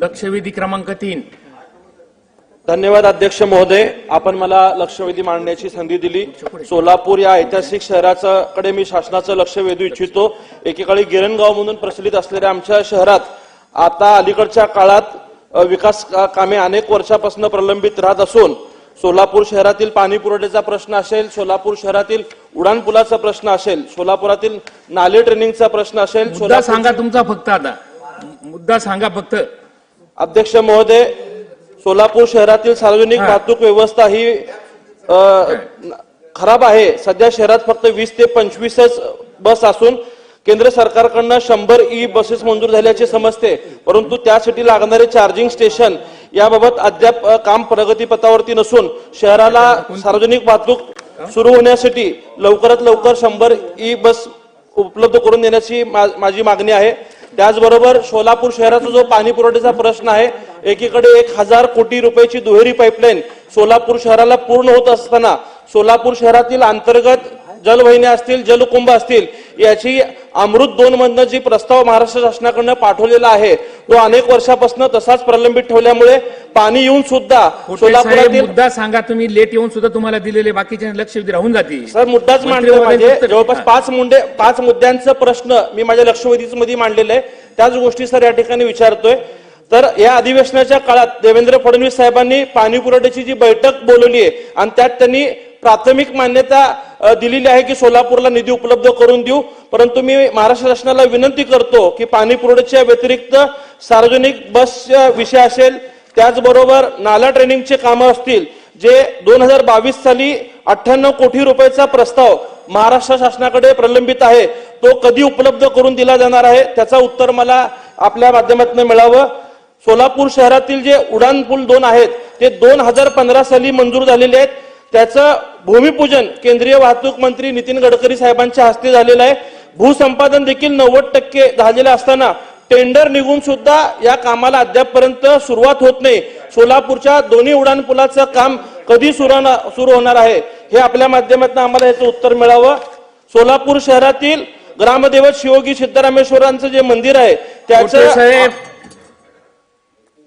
लक्षवेधी क्रमांक तीन. धन्यवाद अध्यक्ष महोदय. आपण मला लक्षवेधी मांडण्याची संधी दिली. सोलापूर या ऐतिहासिक शहराचं कडे मी शासनाचं लक्ष वेधू इच्छितो. एकेकाळी गिरणगाव म्हणून प्रचलित असलेल्या आमच्या शहरात आता अलीकडच्या काळात विकास कामे अनेक वर्षापासून प्रलंबित राहत असून सोलापूर शहरातील पाणी पुरवठ्याचा प्रश्न असेल सोलापूर शहरातील उडाणपुलाचा प्रश्न असेल सोलापुरातील नाले ट्रेनिंगचा प्रश्न असेल सांगा तुमचा फक्त आता. मुद्दा सांगा फक्त. अध्यक्ष महोदय सोलापूर शहरातील सार्वजनिक. वाहतूक व्यवस्था ही खराब आहे. सध्या शहरात फक्त वीस ते पंचवीसच बस असून केंद्र सरकारकडनं शंभर ई बसेस मंजूर झाल्याचे समजते. परंतु त्यासाठी लागणारे चार्जिंग स्टेशन याबाबत अद्याप काम प्रगतीपथावरती नसून शहराला सार्वजनिक वाहतूक सुरू होण्यासाठी लवकरात लवकर शंभर ई बस उपलब्ध करून देण्याची माझी मागणी आहे. त्याचबरोबर सोलापूर शहराचा जो पाणी पुरवठ्याचा प्रश्न आहे एकीकडे एक हजार कोटी रुपयाची दुहेरी पाईपलाईन सोलापूर शहराला पूर्ण होत असताना सोलापूर शहरातील अंतर्गत जलवाहिन्या असतील जलकुंभ असतील याची अमृत दोन मधनं जी प्रस्ताव महाराष्ट्र शासनाकडनं पाठवलेला आहे तो अनेक वर्षापासून तसाच प्रलंबित ठेवल्यामुळे पाणी येऊन सुद्धा सोलापुरातील मुद्दा सांगा तुम्ही लेट येऊन सुद्धा तुम्हाला दिलेले बाकीचे लक्षवेधी राहून जातील. सर मुद्दाच मंत्री मांडले महोदय माझे उत्तर- जवळपास. पाच मुंडे पाच मुद्द्यांचा प्रश्न मी माझ्या लक्षवेधीच मध्ये मांडलेले आहे. त्याच गोष्टी सर या ठिकाणी विचारतोय. तर या अधिवेशनाच्या काळात देवेंद्र फडणवीस साहेबांनी पाणी पुरवठ्याची जी बैठक बोलवली आहे आणि त्यात त्यांनी प्राथमिक मान्यता दिलेली आहे की सोलापूरला निधी उपलब्ध करून देऊ. परंतु मी महाराष्ट्र शासनाला विनंती करतो की पाणी पुरवठ्याच्या व्यतिरिक्त सार्वजनिक बस विषय असेल त्याचबरोबर नाला ट्रेनिंगचे कामं असतील जे दोन हजार बावीस साली अठ्ठ्याण्णव कोटी रुपयाचा प्रस्ताव महाराष्ट्र शासनाकडे प्रलंबित आहे तो कधी उपलब्ध करून दिला जाणार आहे त्याचा उत्तर मला आपल्या माध्यमातून मिळावं. सोलापूर शहरातील जे उडान पूल दोन आहेत ते दोन हजार पंधरा साली मंजूर झालेले आहेत. त्याचं भूमिपूजन केंद्रीय वाहतूक मंत्री नितीन गडकरी साहेबांच्या हस्ते झालेलं आहे. भूसंपादन देखील नव्वद टक्के झालेलं असताना टेंडर निघून सुद्धा या कामाला अद्यापपर्यंत सुरुवात होत नाही. सोलापूरच्या दोन्ही उडान पुलाचं काम कधी सुरू सुरू होणार आहे? हे आपल्या माध्यमातून आम्हाला याचं उत्तर मिळावं. सोलापूर शहरातील ग्रामदेवत शिवोगी सिद्धरामेश्वरांचं जे मंदिर आहे त्याचं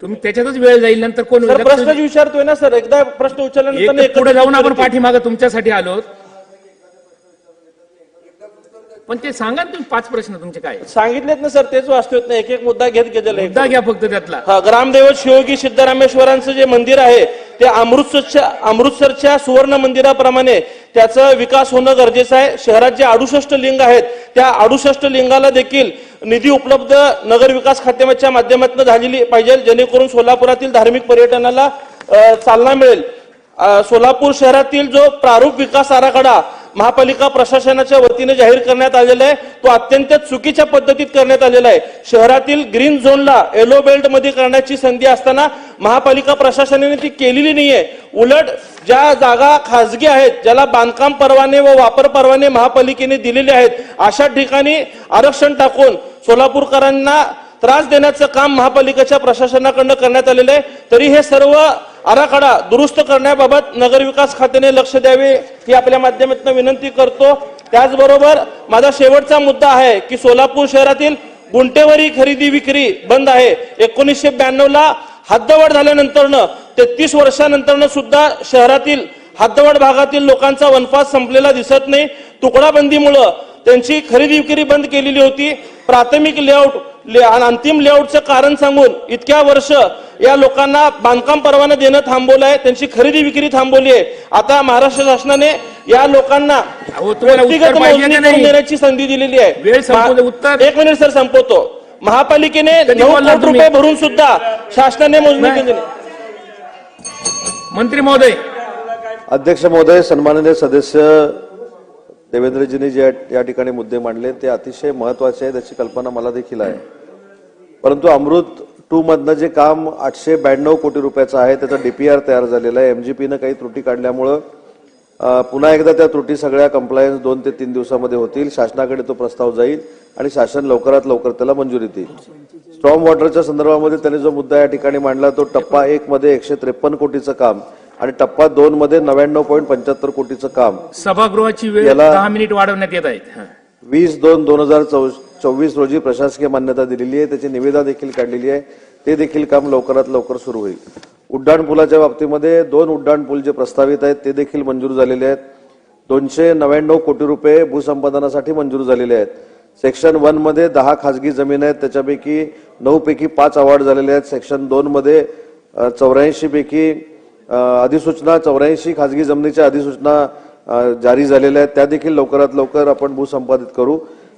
तुम्ही त्याच्यातच वेळ जाईल नंतर कोण सर प्रश्नच लक्ष- विचारतोय ना सर एकदा प्रश्न विचारल्यानंतर पुढे जाऊन आपण पाठीमागं तुमच्यासाठी आलो. पण ते सांगा तुम्ही पाच प्रश्न तुमचे काय सांगितलेत ना सर तेच वाचतोय ना एक एक मुद्दा घेत गेलेला मुद्दा घ्या फक्त त्यातला. हा ग्रामदेवत शिवोगी सिद्धरामेश्वरांचं जे मंदिर आहे ते अमृतसरच्या अमृतसरच्या सुवर्ण मंदिराप्रमाणे त्याचा विकास होणं गरजेचं आहे. शहरात जे अडुसष्ट लिंग आहेत त्या अडुसष्ट लिंगाला देखील निधी उपलब्ध नगर विकास खात्याच्या माध्यमातून झालेली पाहिजे जेणेकरून सोलापुरातील धार्मिक पर्यटनाला चालना मिळेल. सोलापूर शहरातील जो प्रारूप विकास आराखडा महापालिका प्रशासनाच्या वतीने जाहीर करण्यात आलेला आहे तो अत्यंत चुकीच्या पद्धतीत करण्यात आलेला आहे. शहरातील ग्रीन झोनला येलो बेल्टमध्ये करण्याची संधी असताना महापालिका प्रशासनाने ती केलेली नाहीये. उलट ज्या जागा खासगी आहेत ज्याला बांधकाम परवाने व वापर परवाने महापालिकेने दिलेले आहेत अशा ठिकाणी आरक्षण टाकून सोलापूरकरांना त्रास देण्याचं काम महापालिकेच्या प्रशासनाकडनं करण्यात आलेलं आहे. तरी हे सर्व आराखडा दुरुस्त करण्याबाबत नगरविकास खात्याने लक्ष द्यावे ही आपल्या माध्यमातून विनंती करतो. त्याचबरोबर माझा शेवटचा मुद्दा आहे की सोलापूर शहरातील गुंटेवरी खरेदी विक्री बंद आहे. एकोणीसशे ब्याण्णवला हद्दवाढ झाल्यानंतरनं तेहतीस वर्षानंतरनं सुद्धा शहरातील हद्दवाढ भागातील लोकांचा वनवास संपलेला दिसत नाही. तुकडाबंदीमुळं त्यांची खरेदी विक्री बंद केलेली होती प्राथमिक लेआउट ले- आणि अंतिम लेआउटचं कारण सांगून इतक्या वर्ष या लोकांना बांधकाम परवाना देणं थांबवलं आहे त्यांची खरेदी विक्री थांबवली आहे आता महाराष्ट्र शासनाने या लोकांना व्यक्तिगत? देण्याची संधी दिलेली आहे. एक मिनिट सर संपवतो महापालिकेने नऊ तुम्ही? रुपये भरून सुद्धा शासनाने मोजणी. केली नाही. मंत्री महोदय अध्यक्ष महोदय सन्माननीय सदस्य देवेंद्रजींनी जे या ठिकाणी मुद्दे मांडले ते अतिशय महत्त्वाचे आहेत त्याची कल्पना मला देखील आहे. परंतु अमृत टू मधनं जे काम आठशे ब्याण्णव कोटी रुपयाचं आहे त्याचा डीपीआर तयार झालेला आहे. एमजीपीनं काही त्रुटी काढल्यामुळं पुन्हा एकदा त्या त्रुटी सगळ्या कंप्लायन्स दोन ते तीन दिवसामध्ये होतील. शासनाकडे तो प्रस्ताव जाईल आणि शासन लवकरात लवकर त्याला मंजुरी देईल. स्ट्रॉंग वॉटरच्या संदर्भामध्ये त्यांनी जो मुद्दा या ठिकाणी मांडला तो टप्पा एक मध्ये एकशे त्रेपन्न कोटीचं काम आणि टप्पा दोन मध्ये नव्याण्णव पॉईंट पंच्याहत्तर कोटीचं काम. सभागृहाची वेळ याला- दहा मिनिट वाढवण्यात येत आहेत. हा. वीस दोन दोन हजार चोवीस रोजी प्रशासकीय मान्यता दिलेली आहे. त्याची निविदा देखील काढलेली आहे. ते देखील काम लवकरात लवकर सुरू होईल. उड्डाणपुलाच्या बाबतीमध्ये दोन उड्डाणपूल जे प्रस्तावित आहेत ते देखील मंजूर झालेले आहेत. दोनशे नव्याण्णव कोटी रुपये भूसंपादनासाठी मंजूर झालेले आहेत. सेक्शन वनमध्ये दहा खाजगी जमीन आहेत त्याच्यापैकी नऊपैकी पाच अवॉर्ड झालेले आहेत. सेक्शन दोनमध्ये चौऱ्याऐंशीपैकी अधिसूचना चौऱ्याऐंशी खाजगी जमिनीच्या अधिसूचना जारी झालेल्या आहेत. त्या देखील लवकरात लवकर आपण भूसंपादित करू.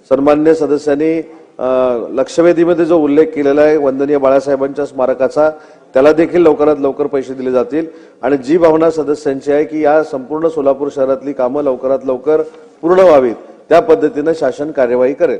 सन्मान्य सदस्यांनी लक्षवेधीमध्ये जो उल्लेख केलेला आहे वंदनीय बाळासाहेबांच्या स्मारकाचा त्याला देखील लवकरात लवकर पैसे दिले जातील. आणि जी भावना सदस्यांची आहे की या संपूर्ण सोलापूर शहरातली कामं लवकरात लवकर पूर्ण व्हावीत त्या पद्धतीनं शासन कार्यवाही करेल.